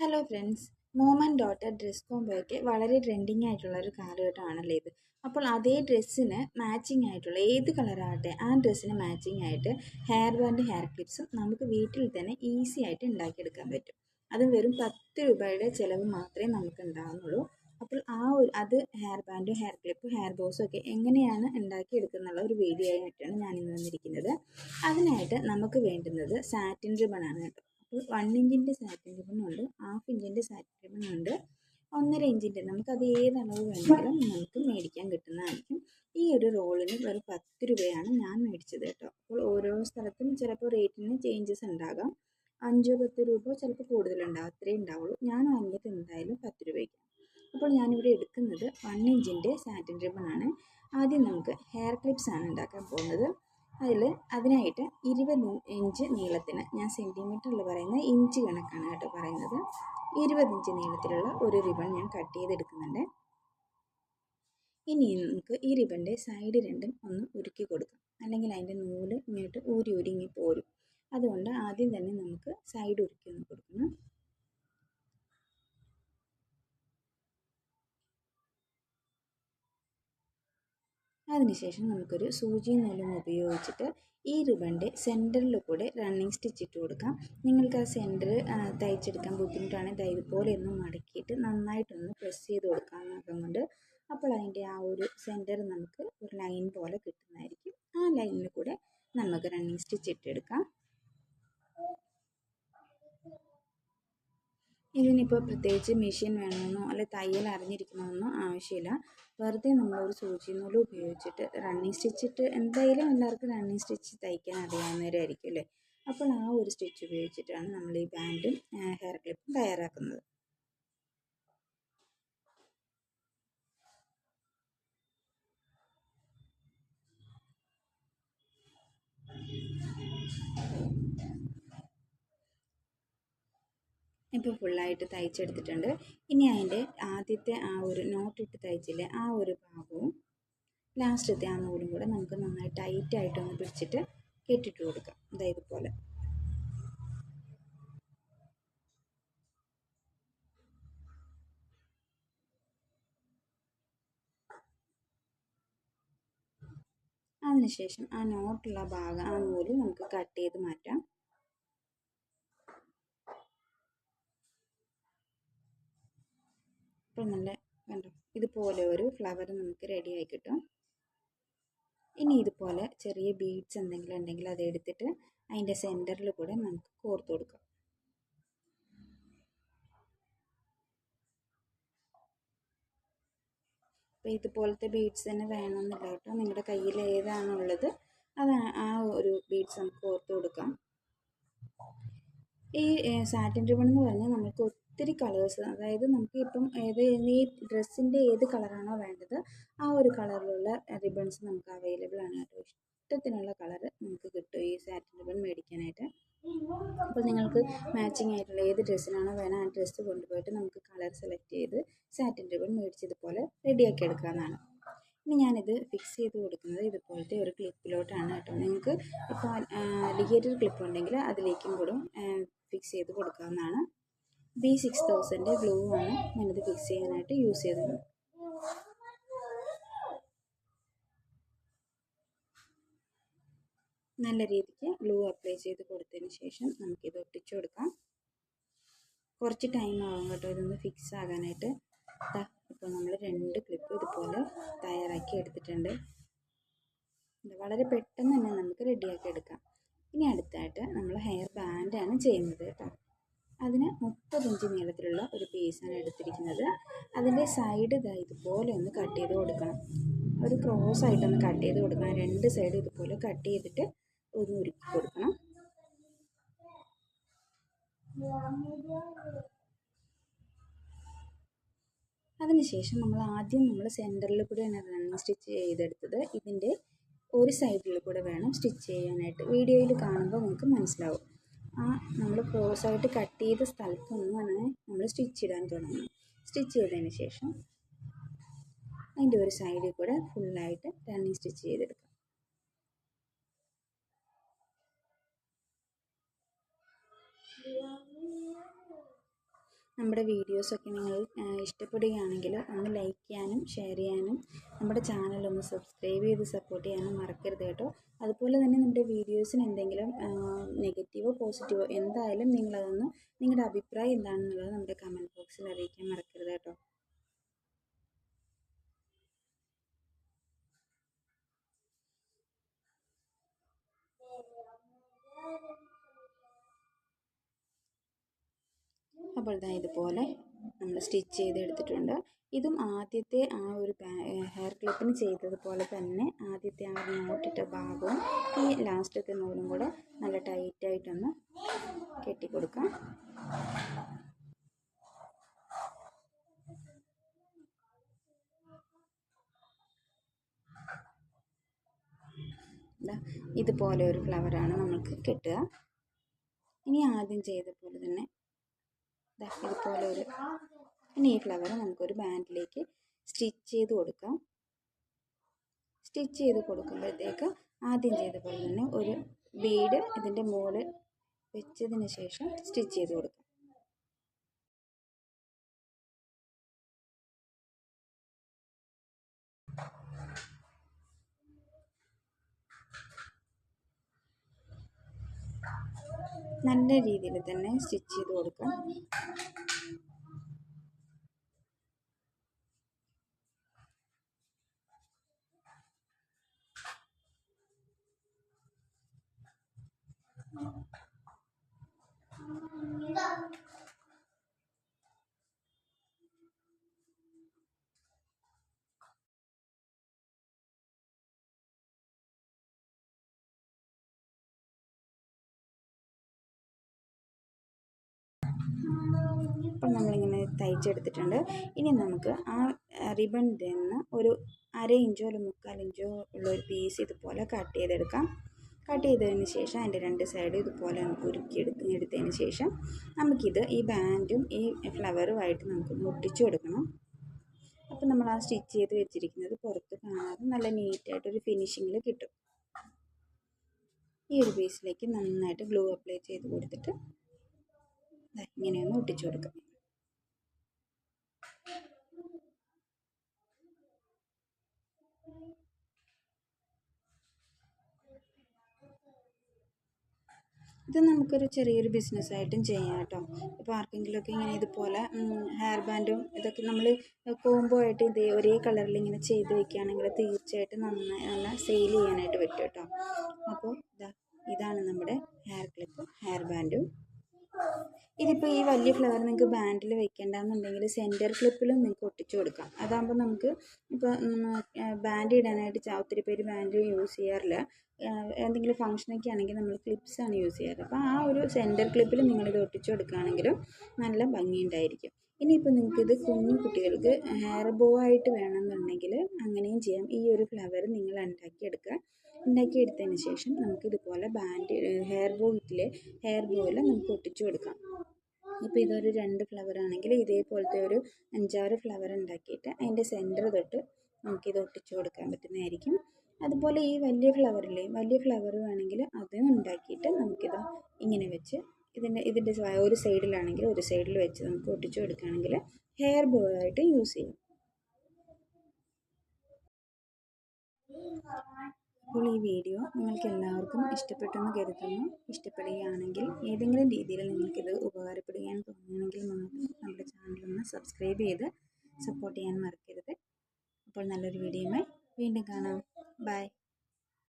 Hello friends mom and daughter dress കോംബോയ്ക്ക് വളരെ trending ആയിട്ടുള്ള ഒരു കാലഘട്ടമാണല്ലോ ഇത്. അപ്പോൾ അതേ ഡ്രസ്സിന് മാച്ചിങ് ആയിട്ടുള്ള ഏത് കളറാകട്ടെ ആ ഡ്രസ്സിന് മാച്ചിങ് ആയിട്ട് ഹെയർ ബാൻഡ് ഹെയർ ക്ലിപ്സും നമുക്ക് വീട്ടിൽ തന്നെ ഈസി ആയിട്ട് ഉണ്ടാക്കിയെടുക്കാൻ പറ്റും. അതും വെറും പത്ത് രൂപയുടെ ചിലവ് മാത്രമേ നമുക്ക് ഉണ്ടാകുന്നുള്ളൂ അപ്പോൾ ആ ഒരു അത് ഹെയർ ബാൻഡും ഹെയർ ക്ലിപ്പും ഹെയർ ബോസും ഒക്കെ എങ്ങനെയാണ് ഉണ്ടാക്കിയെടുക്കുന്നുള്ള ഒരു വീഡിയോ ആയിട്ടാണ് ഞാൻ ഇന്ന് വന്നിരിക്കുന്നത്. അതിനായിട്ട് നമുക്ക് വേണ്ടുന്നത് സാറ്റിൻ റിബൺ ആണ് കേട്ടോ. വൺ ഇഞ്ചിന്റെ സാറ്റിൻ റിബണുണ്ട് ഹാഫ് ഇഞ്ചിന്റെ സാറ്റിൻ റിബണുണ്ട് ഒന്നര ഇഞ്ചിന്റെ നമുക്ക് അത് ഏത് അളവ് വേണമെങ്കിലും നമുക്ക് മേടിക്കാൻ കിട്ടുന്നതായിരിക്കും. ഈ ഒരു റോളിന് വെറും പത്ത് രൂപയാണ് ഞാൻ മേടിച്ചത് കേട്ടോ. അപ്പോൾ ഓരോ സ്ഥലത്തും ചിലപ്പോൾ റേറ്റിന് ചേഞ്ചസ് ഉണ്ടാകാം. അഞ്ചോ പത്ത് രൂപ ചിലപ്പോൾ കൂടുതലുണ്ടാകും അത്രേ ഉണ്ടാവുള്ളൂ. ഞാൻ വാങ്ങിയത് എന്തായാലും പത്ത് രൂപയ്ക്ക് അപ്പോൾ ഞാനിവിടെ എടുക്കുന്നത് വൺ ഇഞ്ചിന്റെ സാറ്റിൻ റിബൺ ആണ്. ആദ്യം നമുക്ക് ഹെയർ ക്ലിപ്സ് ആണ് ഉണ്ടാക്കാൻ പോകുന്നത്. അതിൽ അതിനായിട്ട് ഇരുപത് ഇഞ്ച് നീളത്തിന് ഞാൻ സെന്റിമീറ്ററിൽ പറയുന്നത് ഇഞ്ച് കണക്കാണ് കേട്ടോ പറയുന്നത്. ഇരുപത് ഇഞ്ച് നീളത്തിലുള്ള ഒരു റിബൺ ഞാൻ കട്ട് ചെയ്തെടുക്കുന്നുണ്ട്. ഇനി നമുക്ക് ഈ റിബണിന്റെ സൈഡ് രണ്ടും ഒന്ന് ഉരുക്കി കൊടുക്കാം. അല്ലെങ്കിൽ അതിന്റെ നൂൽ ഇങ്ങോട്ട് ഊരി ഉരുങ്ങി പോരും. അതുകൊണ്ട് ആദ്യം തന്നെ നമുക്ക് സൈഡ് ഉരുക്കി ഒന്ന് കൊടുക്കണം അതിനുശേഷം നമുക്കൊരു സൂചി നൂലും ഉപയോഗിച്ചിട്ട് ഈ റിബണിന്റെ സെന്ററിൽ കൂടെ റണ്ണിങ് സ്റ്റിച്ച് ഇട്ട് കൊടുക്കാം. നിങ്ങൾക്ക് ആ സെന്റർ തയ്ച്ചെടുക്കാൻ ബുദ്ധിമുട്ടാണെങ്കിൽ ഇതുപോലെ ഒന്ന് മടക്കിയിട്ട് നന്നായിട്ടൊന്ന് പ്രസ് ചെയ്ത് കൊടുക്കാം നഖം കൊണ്ട് അപ്പോൾ അതിന്റെ ആ ഒരു സെന്റർ നമുക്ക് ഒരു ലൈൻ പോലെ കിട്ടുന്നതായിരിക്കും. ആ ലൈനിൽ കൂടെ നമുക്ക് റണ്ണിങ് സ്റ്റിച്ച് ഇട്ടെടുക്കാം. ഇതിനിപ്പോൾ പ്രത്യേകിച്ച് മെഷീൻ വേണമെന്നോ അല്ലെ തയ്യൽ അറിഞ്ഞിരിക്കണമെന്നോ ആവശ്യമില്ല. വെറുതെ നമ്മളൊരു സൂചി നൂൽ ഉപയോഗിച്ചിട്ട് റണ്ണിങ് സ്റ്റിച്ചിട്ട് എന്തായാലും എല്ലാവർക്കും റണ്ണിങ് സ്റ്റിച്ച് തയ്ക്കാൻ അറിയാവുന്നവരായിരിക്കും അല്ലേ? അപ്പോൾ ആ ഒരു സ്റ്റിച്ച് ഉപയോഗിച്ചിട്ടാണ് നമ്മൾ ഈ ബാൻഡും ഹെയർ ക്ലിപ്പും തയ്യാറാക്കുന്നത്. ഇപ്പോൾ ഫുള്ളായിട്ട് തയ്ച്ചെടുത്തിട്ടുണ്ട്. ഇനി അതിന്റെ ആദ്യത്തെ ആ ഒരു നോട്ടിട്ട് തയ്ച്ചില്ലേ ആ ഒരു ഭാഗവും ലാസ്റ്റത്തെ ആ നൂലും കൂടെ നമുക്ക് നന്നായി ടൈറ്റായിട്ടൊന്ന് പിടിച്ചിട്ട് കെട്ടിട്ട് കൊടുക്കാം. അതായത് പോലെ അതിനുശേഷം ആ നോട്ടുള്ള ഭാഗം ആ നൂൽ നമുക്ക് കട്ട് ചെയ്ത് മാറ്റാം. അപ്പോൾ നല്ല കണ്ടോ? ഇതുപോലെ ഒരു ഫ്ലവർ നമുക്ക് റെഡി ആയി കിട്ടും. ഇനി ഇതുപോലെ ചെറിയ ബീഡ്സ് എന്തെങ്കിലും ഉണ്ടെങ്കിൽ അത് എടുത്തിട്ട് അതിന്റെ സെന്ററിൽ കൂടെ നമുക്ക് കോർത്ത് കൊടുക്കാം. അപ്പോൾ ഇതുപോലത്തെ ബീഡ്സ് തന്നെ വേണമെന്നില്ല കേട്ടോ. നിങ്ങളുടെ കയ്യിൽ ഏതാണുള്ളത് അത് ആ ഒരു ബീഡ്സ് നമുക്ക് ഓർത്ത് കൊടുക്കാം. ഈ സാറ്റിൻ റിബൺ എന്ന് പറഞ്ഞാൽ നമുക്ക് ഒത്തിരി കളേഴ്സ് അതായത് നമുക്ക് ഇപ്പം ഏത് ഈ ഡ്രസ്സിന്റെ ഏത് കളറാണോ വേണ്ടത് ആ ഒരു കളറിലുള്ള റിബൺസ് നമുക്ക് അവൈലബിൾ ആണ് കേട്ടോ. ഇഷ്ടത്തിനുള്ള കളർ നമുക്ക് കിട്ടും ഈ സാറ്റിൻ റിബൺ മേടിക്കാനായിട്ട്. അപ്പോൾ നിങ്ങൾക്ക് മാച്ചിങ് ആയിട്ടുള്ള ഏത് ഡ്രസ്സിനാണോ വേണം ആ ഡ്രസ്സ് കൊണ്ടുപോയിട്ട് നമുക്ക് കളർ സെലക്ട് ചെയ്ത് സാറ്റിൻ റിബൺ മേടിച്ചതുപോലെ റെഡിയാക്കി എടുക്കാവുന്നതാണ്. ഇനി ഞാനിത് ഫിക്സ് ചെയ്ത് കൊടുക്കുന്നത് ഇതുപോലത്തെ ഒരു ക്ലിപ്പിലോട്ടാണ് കേട്ടോ. നിങ്ങൾക്ക് ഇപ്പോൾ ലിഗേറ്റഡ് ക്ലിപ്പ് ഉണ്ടെങ്കിൽ അതിലേക്കും കൂടെ ഫിക്സ് ചെയ്ത് കൊടുക്കാവുന്നതാണ്. ബി സിക്സ് തൗസൻഡ് ഗ്ലൂ ആണ് ഞാനിത് ഫിക്സ് ചെയ്യാനായിട്ട് യൂസ് ചെയ്തത്. നല്ല രീതിക്ക് ഗ്ലൂ അപ്ലൈ ചെയ്ത് കൊടുത്തതിന് ശേഷം നമുക്കിത് ഒട്ടിച്ചു കൊടുക്കാം. കുറച്ച് ടൈം ആകും കേട്ടോ ഇതൊന്ന് ഫിക്സ് ആകാനായിട്ട്. ഇപ്പോൾ നമ്മൾ രണ്ട് ക്ലിപ്പ് ഇതുപോലെ തയ്യാറാക്കി എടുത്തിട്ടുണ്ട്. വളരെ പെട്ടെന്ന് തന്നെ നമുക്ക് റെഡിയാക്കി എടുക്കാം. ഇനി അടുത്തായിട്ട് നമ്മൾ ഹെയർ ബാൻഡാണ് ചെയ്യുന്നത് കേട്ടോ. അതിന് മുപ്പത് ഇഞ്ച് നീളത്തിലുള്ള ഒരു പീസാണ് എടുത്തിരിക്കുന്നത്. അതിന്റെ സൈഡ് ഇതാ ഇതുപോലെ ഒന്ന് കട്ട് ചെയ്ത് കൊടുക്കണം. ഒരു ക്രോസ് ആയിട്ടൊന്ന് കട്ട് ചെയ്ത് കൊടുക്കണം. രണ്ട് സൈഡ് ഇതുപോലെ കട്ട് ചെയ്തിട്ട് ഒന്ന് ഉരുക്കി കൊടുക്കണം. അതിനുശേഷം നമ്മൾ ആദ്യം നമ്മൾ സെന്ററിൽ കൂടെയാണ് റണ്ണിങ് സ്റ്റിച്ച് ചെയ്തെടുത്തത്. ഇതിന്റെ ഒരു സൈഡിൽ കൂടെ വേണം സ്റ്റിച്ച് ചെയ്യാനായിട്ട്. വീഡിയോയിൽ കാണുമ്പോൾ നിങ്ങൾക്ക് മനസ്സിലാവും. ആ നമ്മൾ ക്രോസായിട്ട് കട്ട് ചെയ്ത സ്ഥലത്തൊന്നാണ് നമ്മൾ സ്റ്റിച്ച് ഇടാൻ തുടങ്ങുന്നത്. സ്റ്റിച്ച് ചെയ്തതിന് ശേഷം അതിന്റെ ഒരു സൈഡിൽ കൂടെ ഫുള്ളായിട്ട് റണ്ണിങ് സ്റ്റിച്ച് ചെയ്തെടുക്കാം. നമ്മുടെ വീഡിയോസൊക്കെ നിങ്ങൾ ഇഷ്ടപ്പെടുകയാണെങ്കിൽ ഒന്ന് ലൈക്ക് ചെയ്യാനും ഷെയർ ചെയ്യാനും നമ്മുടെ ചാനൽ ഒന്ന് സബ്സ്ക്രൈബ് ചെയ്ത് സപ്പോർട്ട് ചെയ്യാനും മറക്കരുത് കേട്ടോ. അതുപോലെ തന്നെ നമ്മുടെ വീഡിയോസിന് എന്തെങ്കിലും നെഗറ്റീവോ പോസിറ്റീവോ എന്തായാലും നിങ്ങളതൊന്ന് നിങ്ങളുടെ അഭിപ്രായം എന്താണെന്നുള്ളത് നമ്മുടെ കമന്റ് ബോക്സിൽ അറിയിക്കാൻ മറക്കരുത് കേട്ടോ. അപ്പോൾ ഇതാ ഇതുപോലെ നമ്മൾ സ്റ്റിച്ച് ചെയ്തെടുത്തിട്ടുണ്ട്. ഇതും ആദ്യത്തെ ആ ഒരു ഹെയർ ക്ലിപ്പിന് ചെയ്തതുപോലെ തന്നെ ആദ്യത്തെ ആ നോട്ടിട്ട ഭാഗവും ഈ ലാസ്റ്റത്തെ നൂലും കൂടെ നല്ല ടൈറ്റായിട്ടൊന്ന് കെട്ടിക്കൊടുക്കാം. ഇതുപോലെ ഒരു ഫ്ലവറാണ് നമുക്ക് കിട്ടുക. ഇനി ആദ്യം ചെയ്ത പോലെ തന്നെ ഇതുപോലെ ഒരു ഇനി ഈ ഫ്ലവർ നമുക്കൊരു ബാൻഡിലേക്ക് സ്റ്റിച്ച് ചെയ്ത് കൊടുക്കാം. സ്റ്റിച്ച് ചെയ്ത് കൊടുക്കുമ്പോഴത്തേക്ക് ആദ്യം ചെയ്ത പോലെ തന്നെ ഒരു ബീഡ് ഇതിന്റെ മുകളിൽ വെച്ചതിന് ശേഷം സ്റ്റിച്ച് ചെയ്ത് കൊടുക്കാം. നല്ല രീതിയിൽ തന്നെ സ്റ്റിച്ച് ചെയ്ത് കൊടുക്കാം. ഇപ്പം നമ്മളിങ്ങനെ തയ്ച്ചെടുത്തിട്ടുണ്ട്. ഇനി നമുക്ക് ആ റിബൺ നിന്ന് ഒരു അര ഇഞ്ചോ ഒരു മുക്കാൽ ഇഞ്ചോ ഉള്ള ഒരു പീസ് ഇതുപോലെ കട്ട് ചെയ്തെടുക്കാം. കട്ട് ചെയ്തതിന് ശേഷം അതിന്റെ രണ്ട് സൈഡും ഇതുപോലെ നമുക്ക് ഉരുക്കി എടുത്ത് എടുത്തതിന് ശേഷം നമുക്കിത് ഈ ബാൻഡും ഈ ഫ്ലവറുമായിട്ട് നമുക്ക് ഒട്ടിച്ചു കൊടുക്കണം. അപ്പോൾ നമ്മൾ ആ സ്റ്റിച്ച് ചെയ്ത് വെച്ചിരിക്കുന്നത് പുറത്ത് കാണാതെ നല്ല നീറ്റായിട്ടൊരു ഫിനിഷിങ്ങിൽ കിട്ടും. ഈ ഒരു പീസിലേക്ക് നന്നായിട്ട് ഗ്ലൂ അപ്ലൈ ചെയ്ത് കൊടുത്തിട്ട് ഇങ്ങനെയൊന്ന് ഒട്ടിച്ചു കൊടുക്കാം. ഇത് നമുക്കൊരു ചെറിയൊരു ബിസിനസ്സായിട്ടും ചെയ്യാം കേട്ടോ. ഇപ്പോൾ ആർക്കെങ്കിലുമൊക്കെ ഇങ്ങനെ ഇതുപോലെ ഹെയർ ബാൻഡും ഇതൊക്കെ നമ്മൾ കോംബോ ആയിട്ട് ഇതേ ഒരേ കളറിൽ ഇങ്ങനെ ചെയ്ത് വെക്കുകയാണെങ്കിൽ തീർച്ചയായിട്ടും നന്നായി നല്ല സെയിൽ ചെയ്യാനായിട്ട് പറ്റും കേട്ടോ. അപ്പോൾ ഇതാ ഇതാണ് നമ്മുടെ ഹെയർ ക്ലിപ്പും ഹെയർ ബാൻഡും ഇതിപ്പോൾ ഈ വലിയ ഫ്ലവർ നിങ്ങൾക്ക് ബാൻഡിൽ വെക്കേണ്ടതെന്നുണ്ടെങ്കിൽ സെന്റർ ക്ലിപ്പിലും നിങ്ങൾക്ക് ഒട്ടിച്ചു കൊടുക്കാം. അതാകുമ്പോൾ നമുക്ക് ഇപ്പോൾ ബാൻഡ് ഇടാനായിട്ട് ഒത്തിരി പേര് ബാൻഡ് യൂസ് ചെയ്യാറില്ല. എന്തെങ്കിലും ഫംഗ്ഷനൊക്കെ ആണെങ്കിൽ നമ്മൾ ക്ലിപ്സാണ് യൂസ് ചെയ്യാറ്. അപ്പോൾ ആ ഒരു സെന്റർ ക്ലിപ്പിൽ നിങ്ങളിത് ഒട്ടിച്ചു കൊടുക്കുകയാണെങ്കിലും നല്ല ഭംഗിയുണ്ടായിരിക്കും. ഇനിയിപ്പോൾ നിങ്ങൾക്കിത് കുഞ്ഞു കുട്ടികൾക്ക് ഹെയർ ബോ ആയിട്ട് വേണമെന്നുണ്ടെങ്കിൽ അങ്ങനെയും ചെയ്യാം. ഈ ഒരു ഫ്ലവർ നിങ്ങൾ ഉണ്ടാക്കിയെടുക്കുക. ഉണ്ടാക്കിയെടുത്തതിന് ശേഷം നമുക്ക് ഇതുപോലെ band hair bow കിറ്റിലെ hair boil നമുക്ക് ഒട്ടിച്ചു കൊടുക്കാം. ഇപ്പോൾ ഇതൊരു രണ്ട് ഫ്ലവർ ആണെങ്കിൽ ഇതേപോലത്തെ ഒരു അഞ്ചാറ് ഫ്ലവർ ഉണ്ടാക്കിയിട്ട് അതിന്റെ സെന്റർ തൊട്ട് നമുക്കിത് ഒട്ടിച്ചു കൊടുക്കാൻ പറ്റുന്നതായിരിക്കും. അതുപോലെ ഈ വലിയ ഫ്ലവറില്ലേ വലിയ ഫ്ലവർ വേണമെങ്കിൽ അതും ഉണ്ടാക്കിയിട്ട് നമുക്കിത് ഇങ്ങനെ വെച്ച് ഇതിന്റെ ഇതിന്റെ ഒരു സൈഡിലാണെങ്കിൽ ഒരു സൈഡിൽ വെച്ച് നമുക്ക് ഒട്ടിച്ചു കൊടുക്കുകയാണെങ്കിൽ ഹെയർ ബോ ആയിട്ട് യൂസ് ചെയ്യാം. അപ്പോൾ ഈ വീഡിയോ നിങ്ങൾക്ക് എല്ലാവർക്കും ഇഷ്ടപ്പെട്ടെന്ന് കരുതുന്നു. ഇഷ്ടപ്പെടുകയാണെങ്കിൽ ഏതെങ്കിലും രീതിയിൽ നിങ്ങൾക്കിത് ഉപകാരപ്പെടുകയാണ് തോന്നുകയാണെങ്കിൽ മാത്രം നമ്മുടെ ചാനലൊന്ന് സബ്സ്ക്രൈബ് ചെയ്ത് സപ്പോർട്ട് ചെയ്യാൻ മറക്കരുത്. അപ്പോൾ നല്ലൊരു വീഡിയോയുമായി വീണ്ടും കാണാം. Bye.